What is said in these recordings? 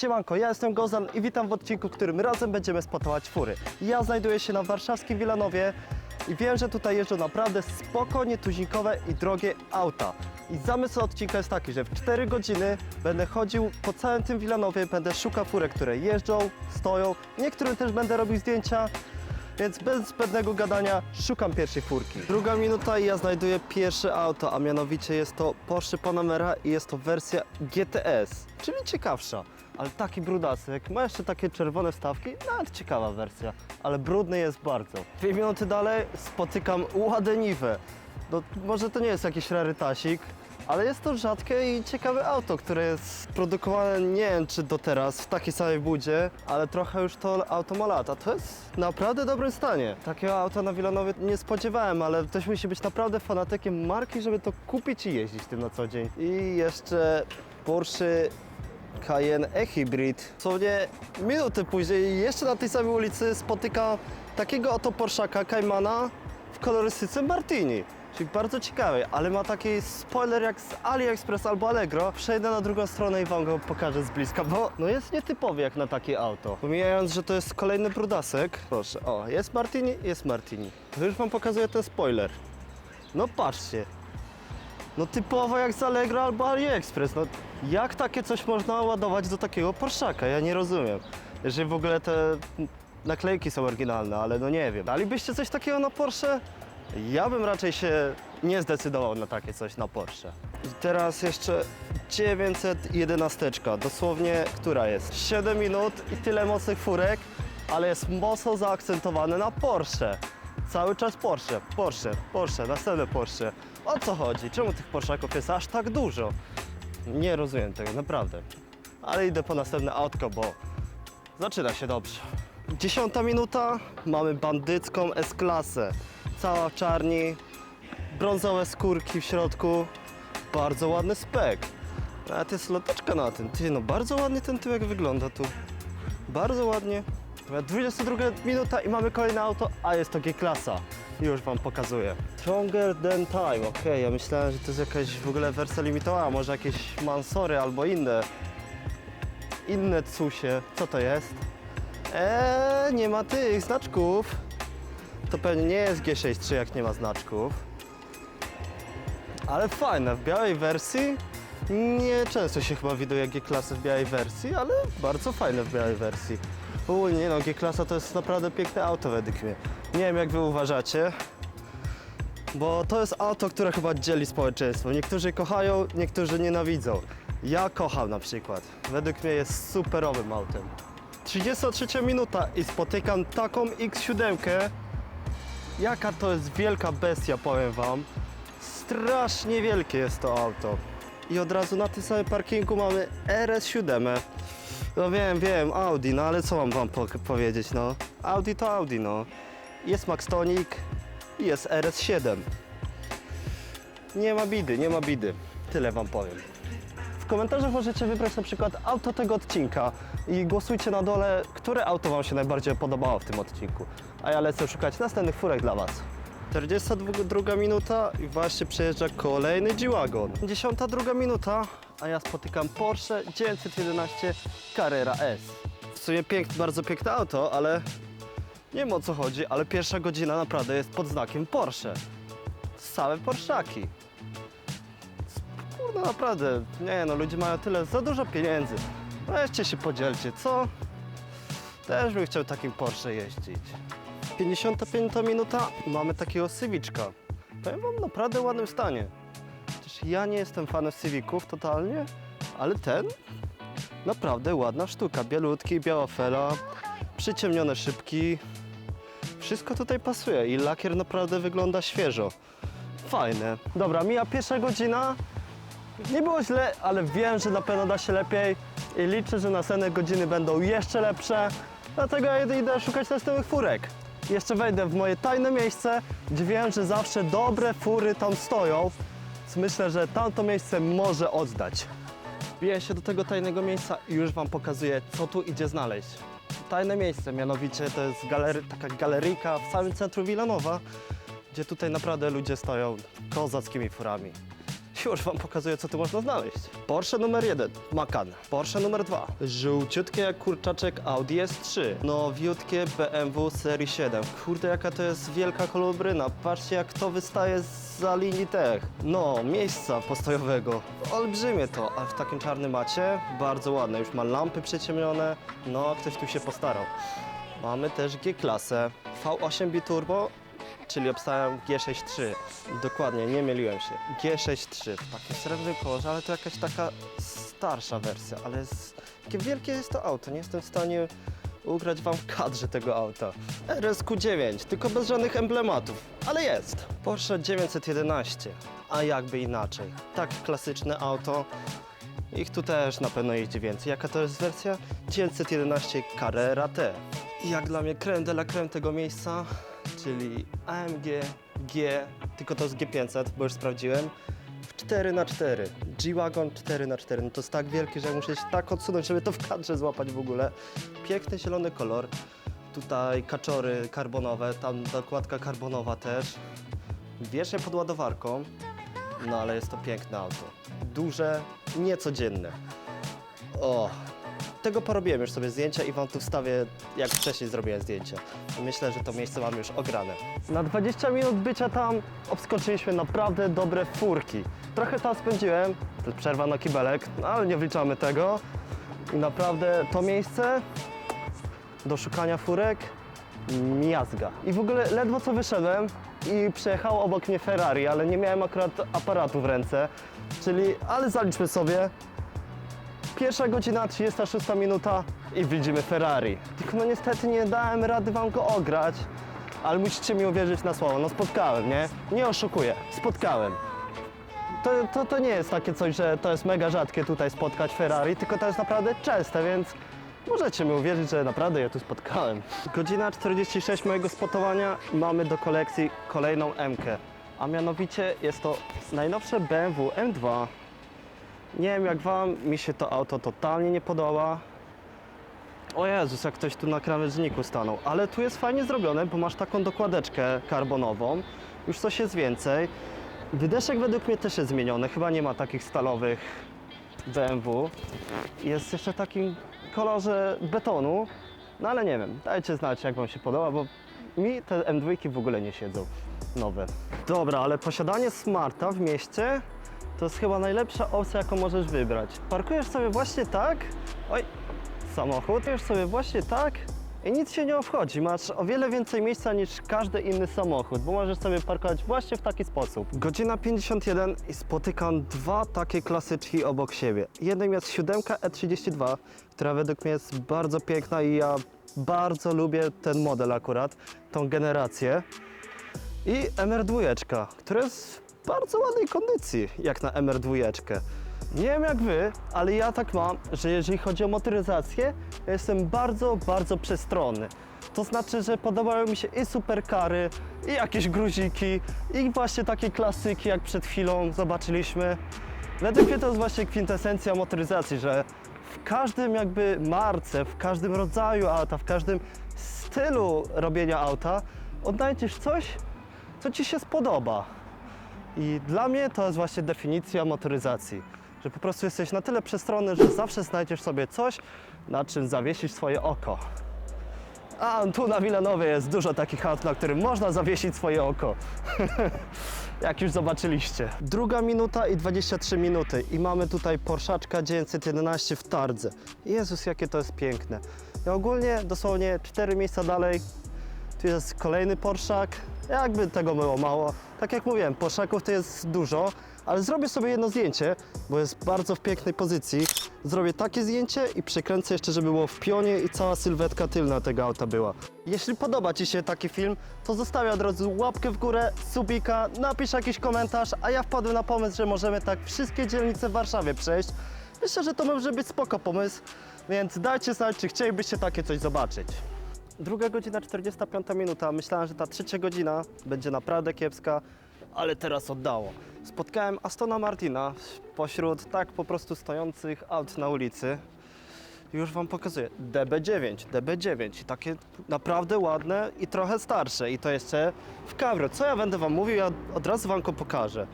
Siemanko, ja jestem Gozan i witam w odcinku, w którym razem będziemy spotować fury. Ja znajduję się na warszawskim Wilanowie i wiem, że tutaj jeżdżą naprawdę spokojnie tuzinkowe i drogie auta. I zamysł odcinka jest taki, że w 4 godziny będę chodził po całym tym Wilanowie, będę szukał furek, które jeżdżą, stoją, niektórym też będę robił zdjęcia, więc bez zbędnego gadania szukam pierwszej furki. Druga minuta i ja znajduję pierwsze auto, a mianowicie jest to Porsche Panamera i jest to wersja GTS, czyli ciekawsza. Ale taki brudasek, ma jeszcze takie czerwone wstawki, nawet ciekawa wersja, ale brudny jest bardzo. Dwie minuty dalej spotykam Ładeniwę. No, może to nie jest jakiś rarytasik, ale jest to rzadkie i ciekawe auto, które jest produkowane nie wiem czy do teraz w takiej samej budzie, ale trochę już to auto ma lata. To jest w naprawdę dobrym stanie. Takiego auta na Wilanowie nie spodziewałem, ale ktoś musi być naprawdę fanatykiem marki, żeby to kupić i jeździć tym na co dzień. I jeszcze Porsche Cayenne e-Hybrid. Dosłownie minutę później jeszcze na tej samej ulicy spotyka takiego oto Porszaka Caymana w kolorystyce Martini. Czyli bardzo ciekawy, ale ma taki spoiler jak z AliExpress albo Allegro. Przejdę na drugą stronę i wam go pokażę z bliska, bo no jest nietypowy jak na takie auto. Pomijając, że to jest kolejny brudasek. Proszę, o, jest Martini, jest Martini. To już wam pokazuję ten spoiler. No patrzcie, no typowo jak z Allegro albo AliExpress. No jak takie coś można ładować do takiego Porszaka? Ja nie rozumiem. Jeżeli w ogóle te naklejki są oryginalne, ale no nie wiem. Dalibyście coś takiego na Porsche? Ja bym raczej się nie zdecydował na takie coś na Porsche. I teraz jeszcze 911. Dosłownie, która jest? 7 minut i tyle mocnych furek, ale jest mocno zaakcentowane na Porsche. Cały czas Porsche, Porsche, Porsche, następne Porsche. O co chodzi? Czemu tych Porszaków jest aż tak dużo? Nie rozumiem tego, naprawdę. Ale idę po następne autko, bo zaczyna się dobrze. Dziesiąta minuta, mamy bandycką S-klasę. Cała w czarni, brązowe skórki w środku. Bardzo ładny spek. Nawet jest loteczka na tym. Ty, no bardzo ładnie ten tyłek wygląda tu. Bardzo ładnie. Dobra, 22 minuta i mamy kolejne auto, a jest to G-klasa. Już wam pokazuję. Stronger than time, okej, ja myślałem, że to jest jakaś w ogóle wersja limitowana, może jakieś Mansory albo inne. Inne cusie. Co to jest? Eee, nie ma tych znaczków. To pewnie nie jest G63, jak nie ma znaczków. Ale fajne, w białej wersji. Nie często się chyba widuje G-klasy w białej wersji, ale bardzo fajne w białej wersji. Ogólnie no, G-klasa to jest naprawdę piękne auto według mnie. Nie wiem jak wy uważacie, bo to jest auto, które chyba dzieli społeczeństwo. Niektórzy kochają, niektórzy nienawidzą. Ja kocham na przykład. Według mnie jest superowym autem. 33 minuta i spotykam taką X7. Jaka to jest wielka bestia, powiem wam. Strasznie wielkie jest to auto. I od razu na tym samym parkingu mamy RS7. No wiem, wiem, Audi, no ale co mam wam po powiedzieć, no. Audi to Audi, no. Jest Maxtonic i jest RS7. Nie ma bidy, nie ma bidy. Tyle wam powiem. W komentarzach możecie wybrać na przykład auto tego odcinka i głosujcie na dole, które auto wam się najbardziej podobało w tym odcinku. A ja lecę szukać następnych furek dla was. 42 minuta i właśnie przejeżdża kolejny G-Wagon. 52 minuta, a ja spotykam Porsche 911 Carrera S. W sumie piękne, bardzo piękne auto, ale nie wiem o co chodzi, ale pierwsza godzina naprawdę jest pod znakiem Porsche. Same Porszaki. Kurde, naprawdę, nie no, ludzie mają tyle, za dużo pieniędzy. Weźcie się podzielcie, co? Też bym chciał takim Porsche jeździć. 55 minuta mamy takiego Civiczka. Powiem wam, naprawdę ładnym stanie. Ja nie jestem fanem Civiców totalnie, ale ten naprawdę ładna sztuka. Bielutki, biała fela, przyciemnione szybki. Wszystko tutaj pasuje i lakier naprawdę wygląda świeżo. Fajne. Dobra, mija pierwsza godzina. Nie było źle, ale wiem, że na pewno da się lepiej i liczę, że następne godziny będą jeszcze lepsze. Dlatego ja idę szukać następnych furek. Jeszcze wejdę w moje tajne miejsce, gdzie wiem, że zawsze dobre fury tam stoją. Więc myślę, że tamto miejsce może oddać. Wbiję się do tego tajnego miejsca i już Wam pokazuję, co tu idzie znaleźć. Tajne miejsce, mianowicie to jest galery, taka galeryjka w samym centrum Wilanowa, gdzie tutaj naprawdę ludzie stoją kozackimi furami. Już wam pokazuję, co tu można znaleźć. Porsche numer 1, Macan. Porsche numer 2, żółciutkie jak kurczaczek Audi S3. Nowiutkie BMW serii 7. Kurde, jaka to jest wielka kolubryna. Patrzcie, jak to wystaje za linii tech. No, miejsca postojowego. Olbrzymie to, a w takim czarnym macie bardzo ładne. Już ma lampy przyciemnione. No, ktoś tu się postarał. Mamy też G-klasę. V8 Biturbo, czyli obstawiam G63. Dokładnie, nie myliłem się. G63 w takim srebrnym kolorze, ale to jakaś taka starsza wersja, ale takie wielkie jest to auto. Nie jestem w stanie ugrać wam w kadrze tego auta. RSQ9, tylko bez żadnych emblematów, ale jest. Porsche 911, a jakby inaczej. Tak klasyczne auto. Ich tu też na pewno jeździ więcej. Jaka to jest wersja? 911 Carrera T. Jak dla mnie creme de la creme tego miejsca, czyli AMG G, tylko to jest G500, bo już sprawdziłem, w 4x4. G-Wagon 4x4. No to jest tak wielki, że muszę się tak odsunąć, żeby to w kadrze złapać w ogóle. Piękny zielony kolor. Tutaj kaczory karbonowe, tam dokładka karbonowa też. Wiecznie pod ładowarką, no ale jest to piękne auto. Duże, niecodzienne. O, tego porobiłem już sobie zdjęcia i wam tu wstawię, jak wcześniej zrobiłem zdjęcia. Myślę, że to miejsce mamy już ograne. Na 20 minut bycia tam obskoczyliśmy naprawdę dobre furki. Trochę tam spędziłem, przerwa na kibelek, no ale nie wliczamy tego. I naprawdę to miejsce do szukania furek miazga. I w ogóle ledwo co wyszedłem i przejechał obok mnie Ferrari, ale nie miałem akurat aparatu w ręce. Czyli, ale zaliczmy sobie, Pierwsza godzina, 36 minuta i widzimy Ferrari. Tylko no niestety nie dałem rady wam go ograć, ale musicie mi uwierzyć na słowo. No spotkałem, nie? Nie oszukuję, spotkałem. To, to, to nie jest takie coś, że to jest mega rzadkie tutaj spotkać Ferrari, tylko to jest naprawdę częste, więc możecie mi uwierzyć, że naprawdę je tu spotkałem. Godzina 46 mojego spotowania mamy do kolekcji kolejną M-kę. A mianowicie jest to najnowsze BMW M2 nie wiem jak wam, mi się to auto totalnie nie podoba. O Jezus, jak ktoś tu na krawężniku stanął. Ale tu jest fajnie zrobione, bo masz taką dokładeczkę karbonową. Już coś jest więcej. Wydeszek według mnie też jest zmieniony. Chyba nie ma takich stalowych BMW. Jest jeszcze w takim kolorze betonu. No ale nie wiem, dajcie znać jak wam się podoba, bo mi te M2 w ogóle nie siedzą nowe. Dobra, ale posiadanie Smarta w mieście to jest chyba najlepsza opcja, jaką możesz wybrać. Parkujesz sobie właśnie tak, oj, samochód, parkujesz sobie właśnie tak i nic się nie obchodzi. Masz o wiele więcej miejsca niż każdy inny samochód, bo możesz sobie parkować właśnie w taki sposób. Godzina 51 i spotykam dwa takie klasyczki obok siebie. Jednym jest 7 E32, która według mnie jest bardzo piękna i ja bardzo lubię ten model akurat, tą generację. I MR2, która jest bardzo ładnej kondycji, jak na MR2. Nie wiem jak wy, ale ja tak mam, że jeżeli chodzi o motoryzację, ja jestem bardzo, bardzo przestronny. To znaczy, że podobają mi się i superkary, i jakieś gruziki, i właśnie takie klasyki, jak przed chwilą zobaczyliśmy. Według mnie to jest właśnie kwintesencja motoryzacji, że w każdym jakby marce, w każdym rodzaju auta, w każdym stylu robienia auta odnajdziesz coś, co Ci się spodoba. I dla mnie to jest właśnie definicja motoryzacji, że po prostu jesteś na tyle przestronny, że zawsze znajdziesz sobie coś, na czym zawiesić swoje oko. A tu na Wilanowie jest dużo takich aut, na którym można zawiesić swoje oko. Jak już zobaczyliście. Druga minuta i 23 minuty i mamy tutaj Porszaczka 911 w Tardze. Jezus, jakie to jest piękne. I ogólnie dosłownie 4 miejsca dalej tu jest kolejny Porszak. Jakby tego było mało. Tak jak mówiłem, Porszaków to jest dużo, ale zrobię sobie jedno zdjęcie, bo jest bardzo w pięknej pozycji. Zrobię takie zdjęcie i przykręcę jeszcze, żeby było w pionie i cała sylwetka tylna tego auta była. Jeśli podoba Ci się taki film, to zostawię od razu łapkę w górę, subika, napisz jakiś komentarz, a ja wpadłem na pomysł, że możemy tak wszystkie dzielnice w Warszawie przejść. Myślę, że to może być spoko pomysł, więc dajcie znać, czy chcielibyście takie coś zobaczyć. Druga godzina, 45 minuta. Myślałem, że ta trzecia godzina będzie naprawdę kiepska, ale teraz oddało. Spotkałem Astona Martina pośród tak po prostu stojących aut na ulicy. Już Wam pokazuję. DB9, DB9 i takie naprawdę ładne i trochę starsze i to jeszcze w Cabrio. Co ja będę Wam mówił, ja od razu Wam go pokażę.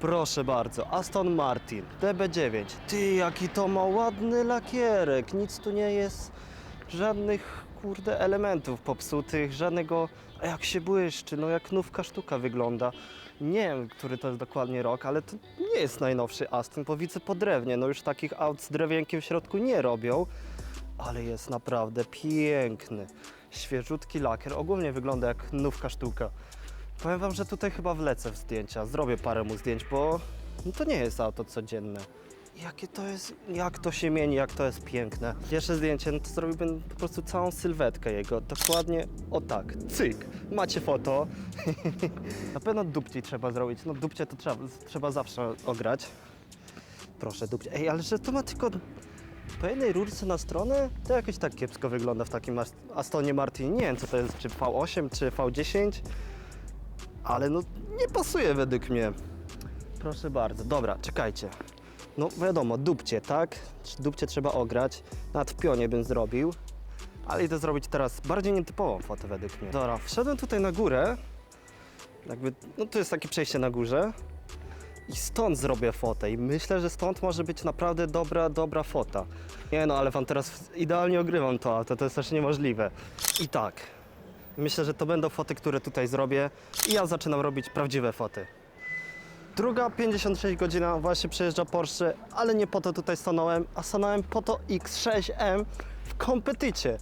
Proszę bardzo, Aston Martin DB9. Ty, jaki to ma ładny lakierek. Nic tu nie jest, żadnych kurde elementów popsutych, żadnego. Jak się błyszczy, no jak nówka sztuka wygląda. Nie wiem, który to jest dokładnie rok, ale to nie jest najnowszy Aston, bo widzę po drewnie. No już takich aut z drewienkiem w środku nie robią, ale jest naprawdę piękny. Świeżutki lakier, ogólnie wygląda jak nówka sztuka. Powiem wam, że tutaj chyba wlecę w zdjęcia, zrobię parę mu zdjęć, bo no to nie jest auto codzienne. Jakie to jest, jak to się mieni, jak to jest piękne. Pierwsze zdjęcie, no to zrobiłbym po prostu całą sylwetkę jego, dokładnie o tak, cyk. Macie foto. Na pewno dupcie trzeba zrobić, no dupcie to trzeba, trzeba zawsze ograć. Proszę dupcie. Ej, ale że to ma tylko po jednej rurce na stronę, to jakoś tak kiepsko wygląda w takim Ast- Astonie Martin. Nie wiem co to jest, czy V8, czy V10 ale no nie pasuje według mnie. Proszę bardzo. Dobra, czekajcie. No wiadomo, dupcie, tak? Dupcie trzeba ograć. Nawet w pionie bym zrobił. Ale idę zrobić teraz bardziej nietypową fotę według mnie. Dobra, wszedłem tutaj na górę. Jakby, no tu jest takie przejście na górze. I stąd zrobię fotę. I myślę, że stąd może być naprawdę dobra, dobra fota. Nie no, ale wam teraz idealnie ogrywam to auto, to jest też niemożliwe. I tak, Myślę, że to będą foty, które tutaj zrobię i ja zaczynam robić prawdziwe foty. Druga 56 godzina, właśnie przejeżdża Porsche, ale nie po to tutaj stanąłem, a stanąłem po to X6M w kompetycie.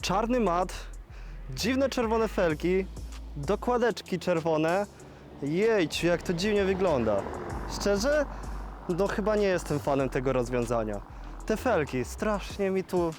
Czarny mat, dziwne czerwone felgi, dokładeczki czerwone. Jejciu, jak to dziwnie wygląda. Szczerze? No chyba nie jestem fanem tego rozwiązania. Te felgi, strasznie mi tu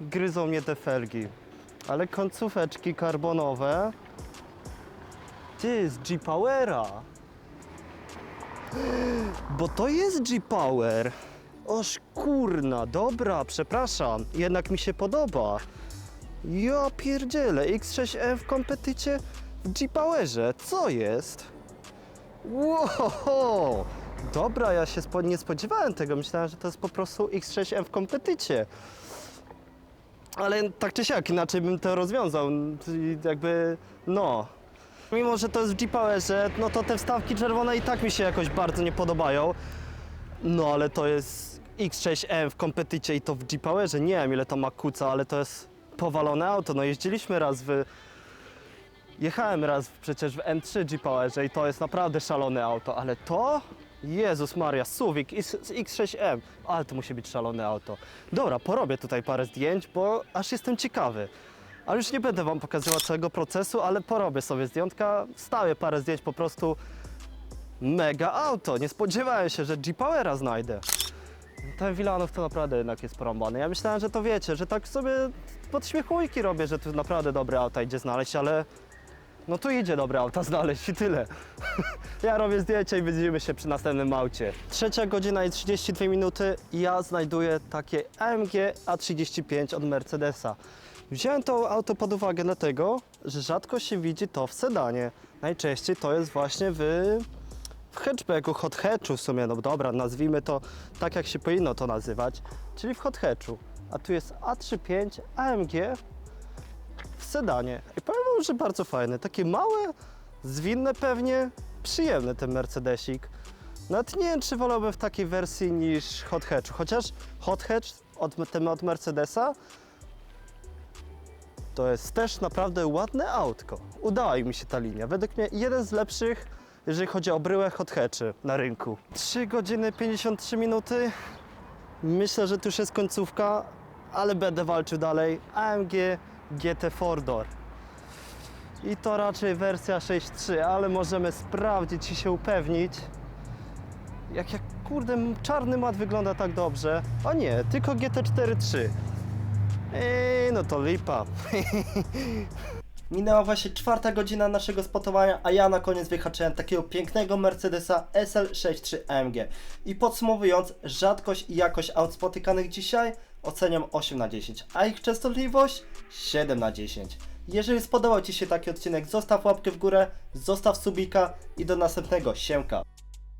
gryzą mnie te felgi. Ale końcóweczki karbonowe. Ty, z G-Powera. Bo to jest G-Power. Oż kurna, dobra, przepraszam. Jednak mi się podoba. Ja pierdzielę, X6M w kompetycie w G-Powerze. Co jest? Wow! Dobra, ja się spo- nie spodziewałem tego. Myślałem, że to jest po prostu X6M w kompetycie. Ale tak czy siak, inaczej bym to rozwiązał. Jakby, no. Mimo, że to jest w G-Powerze, no to te wstawki czerwone i tak mi się jakoś bardzo nie podobają. No, ale to jest X6M w kompetycie i to w G-Powerze. Nie wiem, ile to ma kuca, ale to jest powalone auto. No, jeździliśmy raz w... Jechałem raz przecież w M3 G-Powerze i to jest naprawdę szalone auto, ale to... Jezus Maria, Suwik X- X6M, ale to musi być szalone auto. Dobra, porobię tutaj parę zdjęć, bo aż jestem ciekawy. Ale już nie będę wam pokazywał całego procesu, ale porobię sobie zdjętka, wstawię parę zdjęć po prostu. Mega auto, nie spodziewałem się, że G-Powera znajdę. Ten Wilanów to naprawdę jednak jest porąbany. Ja myślałem, że to wiecie, że tak sobie podśmiechujki robię, że tu naprawdę dobre auta idzie znaleźć, ale no tu idzie dobre auta znaleźć i tyle. Ja robię zdjęcie i widzimy się przy następnym aucie. Trzecia godzina i 32 minuty ja znajduję takie AMG A35 od Mercedesa. Wziąłem to auto pod uwagę dlatego, że rzadko się widzi to w sedanie. Najczęściej to jest właśnie w, w hatchbacku, hot hatchu w sumie, no dobra, nazwijmy to tak jak się powinno to nazywać, czyli w hot hatchu. A tu jest A35 AMG w sedanie. I powiem wam, że bardzo fajne. Takie małe, zwinne pewnie, przyjemny ten Mercedesik. Nawet nie wiem, czy wolałbym w takiej wersji niż hot hatchu. Chociaż hot hatch od, ten od Mercedesa to jest też naprawdę ładne autko. Udała mi się ta linia. Według mnie jeden z lepszych, jeżeli chodzi o bryłę hot hatchy na rynku. 3 godziny 53 minuty. Myślę, że tu już jest końcówka, ale będę walczył dalej. AMG GT Four Door. I to raczej wersja 6.3, ale możemy sprawdzić i się upewnić. Jak, jak kurde, czarny mat wygląda tak dobrze. A nie, tylko GT4.3. Eee, no to lipa. Minęła właśnie czwarta godzina naszego spotowania, a ja na koniec wyhaczyłem takiego pięknego Mercedesa SL63 AMG. I podsumowując, rzadkość i jakość aut spotykanych dzisiaj oceniam 8 na 10, a ich częstotliwość 7 na 10. Jeżeli spodobał Ci się taki odcinek, zostaw łapkę w górę, zostaw subika i do następnego, siemka.